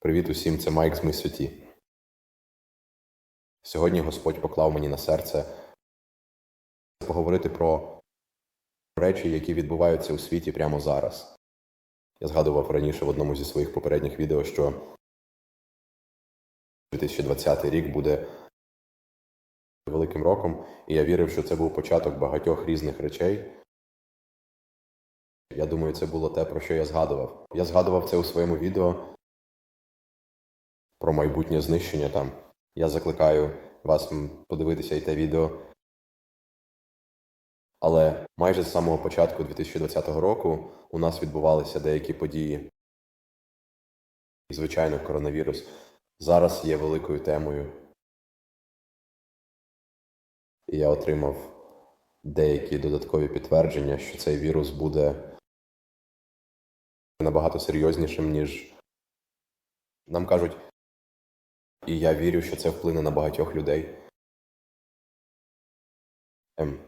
Привіт усім, це Майк з Ми. Сьогодні Господь поклав мені на серце поговорити про речі, які відбуваються у світі прямо зараз. Я згадував раніше в одному зі своїх попередніх відео, що 2020 рік буде великим роком, і я вірив, що це був початок багатьох різних речей. Я думаю, це було те, про що я згадував. Я згадував це у своєму відео про майбутнє знищення там. Я закликаю вас подивитися і те відео. Але майже з самого початку 2020 року у нас відбувалися деякі події. І, звичайно, коронавірус зараз є великою темою. І я отримав деякі додаткові підтвердження, що цей вірус буде набагато серйознішим, ніж нам кажуть. І я вірю, що це вплине на багатьох людей. Ем,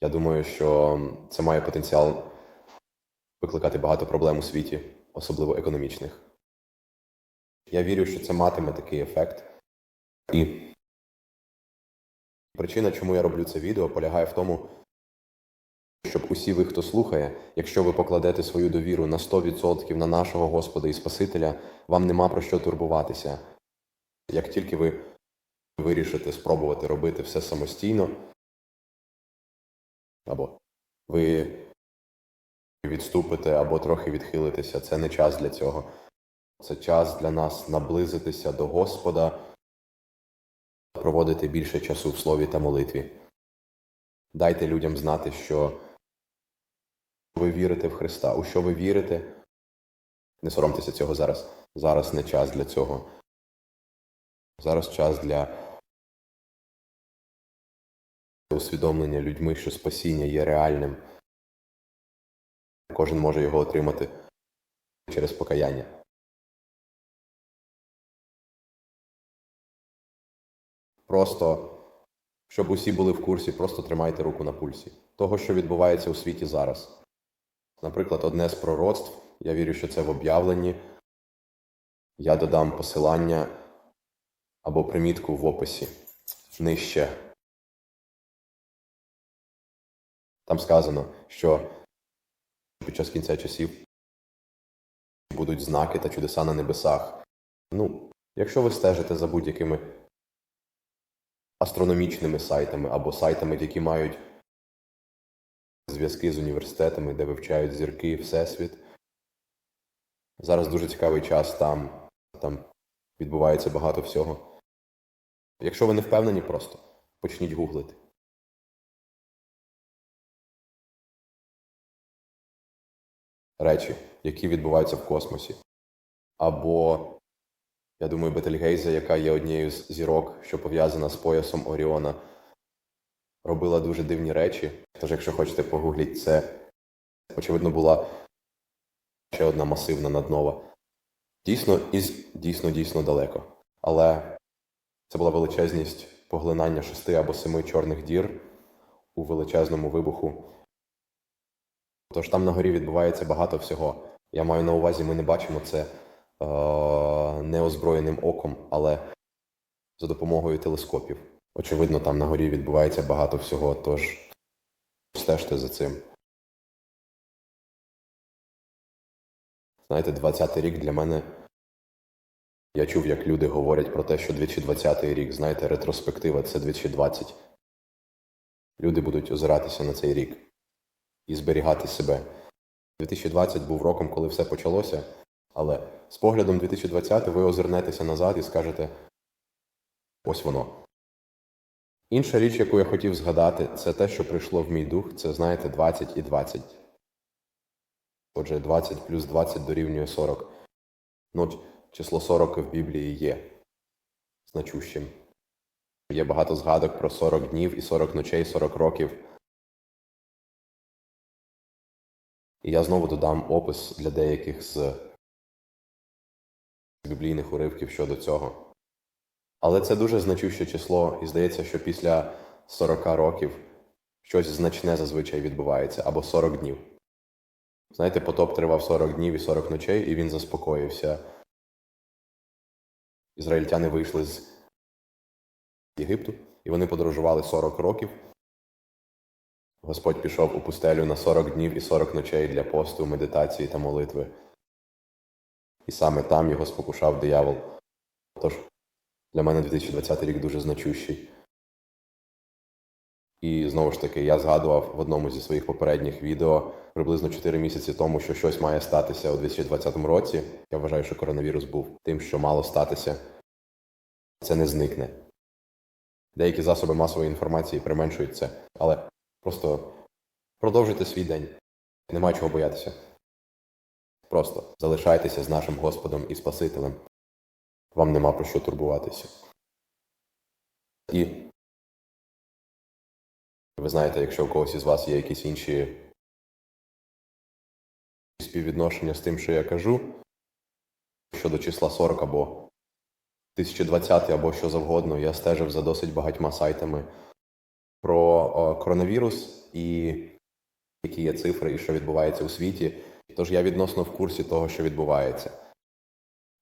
я думаю, що це має потенціал викликати багато проблем у світі, особливо економічних. Я вірю, що це матиме такий ефект. І причина, чому я роблю це відео, полягає в тому, щоб усі ви, хто слухає, якщо ви покладете свою довіру на 100% на нашого Господа і Спасителя, вам нема про що турбуватися. Як тільки ви вирішите спробувати робити все самостійно, або ви відступите, або трохи відхилитеся, це не час для цього. Це час для нас наблизитися до Господа, проводити більше часу в слові та молитві. Дайте людям знати, що ви вірите в Христа. У що ви вірите? Не соромтеся цього зараз. Зараз не час для цього. Зараз час для усвідомлення людьми, що спасіння є реальним. Кожен може його отримати через покаяння. Просто, щоб усі були в курсі, просто тримайте руку на пульсі того, що відбувається у світі зараз. Наприклад, одне з пророцтв, я вірю, що це в об'явленні. Я додам посилання або примітку в описі нижче. Там сказано, що під час кінця часів будуть знаки та чудеса на небесах. Ну, якщо ви стежите за будь-якими астрономічними сайтами або сайтами, які мають зв'язки з університетами, де вивчають зірки, всесвіт. Зараз дуже цікавий час там, там відбувається багато всього. Якщо ви не впевнені, просто почніть гуглити. Речі, які відбуваються в космосі. Або, я думаю, Бетельгейза, яка є однією з зірок, що пов'язана з поясом Оріона, робила дуже дивні речі. Тож, якщо хочете погугліть це, очевидно, була ще одна масивна наднова. Дійсно, із дійсно, дійсно далеко. Але це була величезність поглинання шести або семи чорних дір у величезному вибуху. Тож там на горі відбувається багато всього. Я маю на увазі, ми не бачимо це е- неозброєним оком, але за допомогою телескопів. Очевидно, там на горі відбувається багато всього, тож стежте за цим. Знаєте, 20-й рік для мене. Я чув, як люди говорять про те, що 2020 рік, знаєте, ретроспектива це 2020. Люди будуть озиратися на цей рік і зберігати себе. 2020 був роком, коли все почалося, але з поглядом 2020 ви озирнетеся назад і скажете ось воно. Інша річ, яку я хотів згадати, це те, що прийшло в мій дух, це, знаєте, 20 і 20. Отже, 20 плюс 20 дорівнює 40. Ну, число 40 в Біблії є значущим. Є багато згадок про 40 днів і 40 ночей, 40 років. І я знову додам опис для деяких з біблійних уривків щодо цього. Але це дуже значуще число, і здається, що після 40 років щось значне зазвичай відбувається, або 40 днів. Знаєте, потоп тривав 40 днів і 40 ночей, і він заспокоївся. Ізраїльтяни вийшли з Єгипту, і вони подорожували 40 років. Господь пішов у пустелю на 40 днів і 40 ночей для посту, медитації та молитви. І саме там його спокушав диявол. Тож для мене 2020 рік дуже значущий. І знову ж таки, я згадував в одному зі своїх попередніх відео приблизно 4 місяці тому, що щось має статися у 2020 році. Я вважаю, що коронавірус був тим, що мало статися. Це не зникне. Деякі засоби масової інформації применшують це, але просто продовжуйте свій день. Нема чого боятися. Просто залишайтеся з нашим Господом і Спасителем. Вам нема про що турбуватися. І ви знаєте, якщо у когось із вас є якісь інші співвідношення з тим, що я кажу, щодо числа 40 або 1020 або що завгодно, я стежив за досить багатьма сайтами про коронавірус і які є цифри і що відбувається у світі. Тож я відносно в курсі того, що відбувається.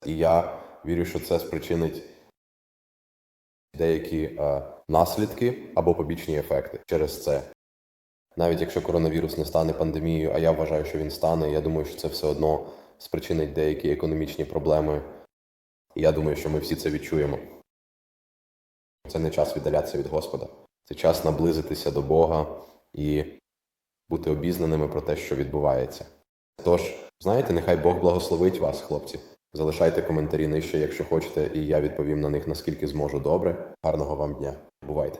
І я вірю, що це спричинить деякі е, наслідки або побічні ефекти через це. Навіть якщо коронавірус не стане пандемією, а я вважаю, що він стане, я думаю, що це все одно спричинить деякі економічні проблеми. І я думаю, що ми всі це відчуємо. Це не час віддалятися від Господа. Це час наблизитися до Бога і бути обізнаними про те, що відбувається. Тож, знаєте, нехай Бог благословить вас, хлопці. Залишайте коментарі нижче, якщо хочете, і я відповім на них наскільки зможу добре. Гарного вам дня. Бувайте!